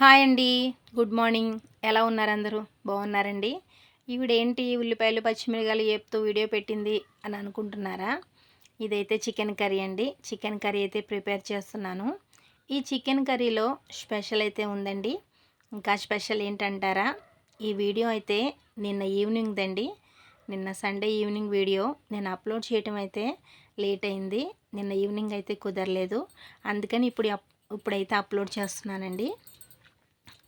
Hi అండి. Good morning. ఎలా ఉన్నారు అందరూ? బాగున్నారండి? ఈవిడేంటి ఉల్లిపాయలు పచ్చిమిరకాయలు ఏపుతూ వీడియో పెట్టింది అని అనుకుంటున్నారా? ఇదైతే చికెన్ కర్రీ అండి. చికెన్ కర్రీ అయితే ప్రిపేర్ చేస్తున్నాను. ఈ చికెన్ కర్రీలో స్పెషల్ అయితే ఉందండి. ఇంకా స్పెషల్ ఏంటంటారా? ఈ వీడియో అయితే నిన్న ఈవినింగ్ దండి. నిన్న సండే ఈవినింగ్ వీడియో. నేను అప్లోడ్ చేయటం అయితే లేట్ అయింది. నిన్న ఈవినింగ్ అయితే కుదరలేదు. అందుకని ఇప్పుడు ఇప్పుడైతే అప్లోడ్ చేస్తున్నానండి.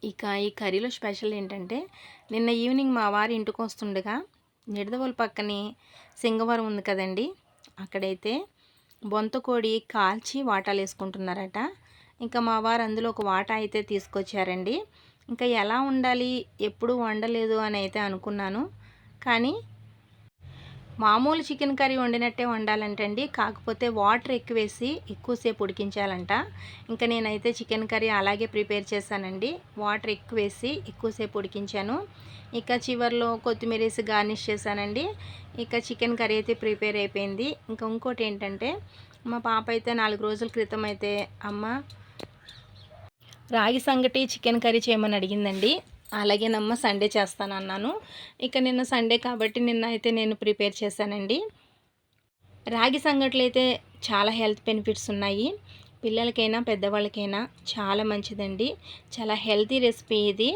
ఇక ఈ కర్రీలో స్పెషల్ ఏంటంటే నిన్న ఈవినింగ్ మా వారి ఇంటికి వస్తుండగా నిడదవోలు పక్కనే సింగవరం ఉంది కదండి అక్కడైతే బొంతకోడి కాల్చి వాటాలు వేసుకుంటున్నారట. ఇంకా మా వారు అందులో ఒక వాటా అయితే తీసుకొచ్చారండి. ఇంకా ఎలా ఉండాలి ఎప్పుడు వండలేదు అని అయితే అనుకున్నాను. కానీ మామూలు చికెన్ కర్రీ వండినట్టే వండాలంటండి. కాకపోతే వాటర్ ఎక్కువ వేసి ఎక్కువసేపు ఉడికించాలంట. ఇంకా నేనైతే చికెన్ కర్రీ అలాగే ప్రిపేర్ చేశానండి. వాటర్ ఎక్కువ వేసి ఎక్కువసేపు ఉడికించాను. ఇక చివరిలో కొత్తిమీర వేసి గార్నిష్ చేశానండి. ఇక చికెన్ కర్రీ అయితే ప్రిపేర్ అయిపోయింది. ఇంకా ఇంకోటి ఏంటంటే మా పాప అయితే నాలుగు రోజుల క్రితం అయితే అమ్మ రాగి సంగటి చికెన్ కర్రీ చేయమని అడిగిందండి. అలాగేనమ్మా సండే చేస్తాను అన్నాను ఇక నిన్న సండే కాబట్టి నిన్న అయితే నేను ప్రిపేర్ చేశానండి. రాగి సంగట్లు అయితే చాలా హెల్త్ బెనిఫిట్స్ ఉన్నాయి. పిల్లలకైనా పెద్దవాళ్ళకైనా చాలా మంచిదండి. చాలా హెల్తీ రెసిపీ ఇది.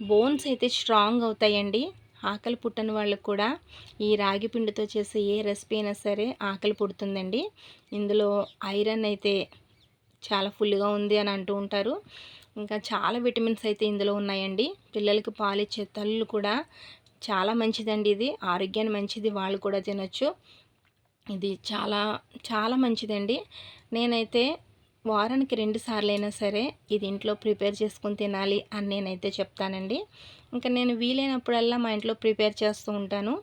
బోన్స్ అయితే స్ట్రాంగ్ అవుతాయండి. ఆకలి పుట్టని వాళ్ళకు కూడా ఈ రాగి పిండితో చేసే ఏ రెసిపీ అయినా సరే ఆకలి పుడుతుందండి. ఇందులో ఐరన్ అయితే చాలా ఫుల్గా ఉంది అని అంటూ ఉంటారు. ఇంకా చాలా విటమిన్స్ అయితే ఇందులో ఉన్నాయండి. పిల్లలకి పాలిచ్చే తల్లు కూడా చాలా మంచిదండి ఇది. ఆరోగ్యాన్ని మంచిది వాళ్ళు కూడా తినొచ్చు. ఇది చాలా చాలా మంచిదండి. నేనైతే వారానికి రెండు సార్లు అయినా సరే ఇది ఇంట్లో ప్రిపేర్ చేసుకుని తినాలి అని నేనైతే చెప్తానండి. ఇంకా నేను వీలైనప్పుడల్లా మా ఇంట్లో ప్రిపేర్ చేస్తూ ఉంటాను.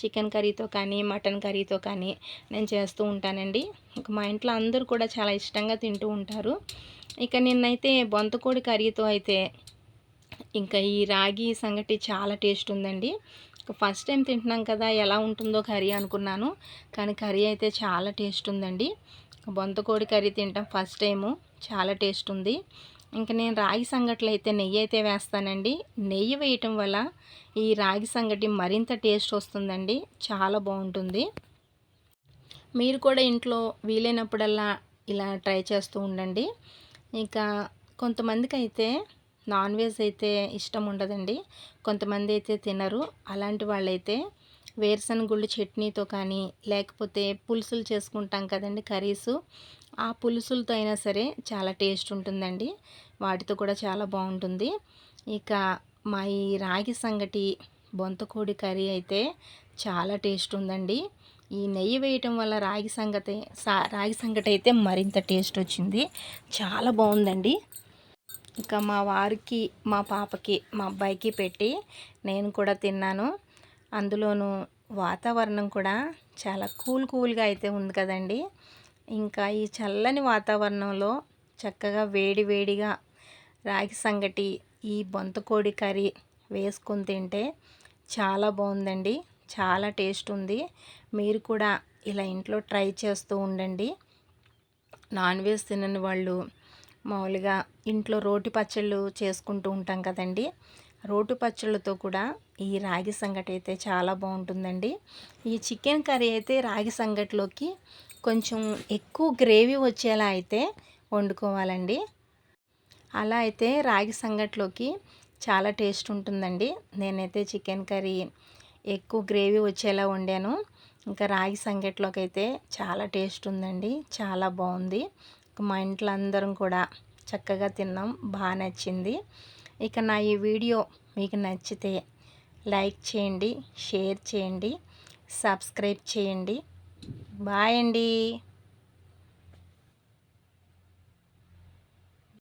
చికెన్ కర్రీతో కానీ మటన్ కర్రీతో కానీ నేను చేస్తూ ఉంటానండి. ఇంకా మా ఇంట్లో అందరూ కూడా చాలా ఇష్టంగా తింటూ ఉంటారు. ఇక నిన్నైతే బొంతకోడి కర్రీతో అయితే ఇంకా ఈ రాగి సంగటి చాలా టేస్ట్ ఉందండి. ఫస్ట్ టైం తింటున్నాం కదా ఎలా ఉంటుందో కర్రీ అనుకున్నాను కానీ కర్రీ అయితే చాలా టేస్ట్ ఉందండి. బొంతకోడి కర్రీ తింటాం ఫస్ట్ టైము చాలా టేస్ట్ ఉంది. ఇంకా నేను రాగి సంగట్లు అయితే నెయ్యి అయితే వేస్తానండి. నెయ్యి వేయటం వల్ల ఈ రాగి సంగటి మరింత టేస్ట్ వస్తుందండి చాలా బాగుంటుంది. మీరు కూడా ఇంట్లో వీలైనప్పుడల్లా ఇలా ట్రై చేస్తూ ఉండండి. ఇంకా కొంతమందికి అయితే నాన్ వెజ్ అయితే ఇష్టం ఉండదండి. కొంతమంది అయితే తినరు. అలాంటి వాళ్ళైతే వేరుశనగుళ్ళు చట్నీతో కానీ లేకపోతే పులుసులు చేసుకుంటాం కదండి కర్రీసు. ఆ పులుసులతో అయినా సరే చాలా టేస్ట్ ఉంటుందండి. వాటితో కూడా చాలా బాగుంటుంది. ఇక మా ఈ రాగి సంగటి బొంతకోడి కర్రీ అయితే చాలా టేస్ట్ ఉందండి. ఈ నెయ్యి వేయటం వల్ల రాగి సంగతి రాగి సంగటి అయితే మరింత టేస్ట్ వచ్చింది. చాలా బాగుందండి. ఇంకా మా వారికి మా పాపకి మా అబ్బాయికి పెట్టి నేను కూడా తిన్నాను. అందులోనూ వాతావరణం కూడా చాలా కూల్ కూల్గా అయితే ఉంది కదండి. ఇంకా ఈ చల్లని వాతావరణంలో చక్కగా వేడి వేడిగా రాగి సంగటి ఈ బొంతకోడి కర్రీ వేసుకొని తింటే చాలా బాగుందండి. చాలా టేస్ట్ ఉంది. మీరు కూడా ఇలా ఇంట్లో ట్రై చేస్తూ ఉండండి. నాన్ వెజ్ తినని వాళ్ళు మామూలుగా ఇంట్లో రోటి పచ్చళ్ళు చేసుకుంటూ ఉంటాం కదండి. రోటి పచ్చళ్ళతో కూడా ఈ రాగి సంగటి అయితే చాలా బాగుంటుందండి. ఈ చికెన్ కర్రీ అయితే రాగి సంగటిలోకి కొంచెం ఎక్కువ గ్రేవీ వచ్చేలా అయితే వండుకోవాలండి. అలా అయితే రాగి సంగట్లోకి చాలా టేస్ట్ ఉంటుందండి. నేనైతే చికెన్ కర్రీ ఎక్కువ గ్రేవీ వచ్చేలా వండాను. ఇంకా రాగి సంగట్లోకి అయితే చాలా టేస్ట్ ఉందండి. చాలా బాగుంది. మా ఇంట్లో అందరం కూడా చక్కగా తిన్నాం. బాగా నచ్చింది. ఇక నా ఈ వీడియో మీకు నచ్చితే లైక్ చేయండి షేర్ చేయండి సబ్స్క్రైబ్ చేయండి. బాయ్ అండి.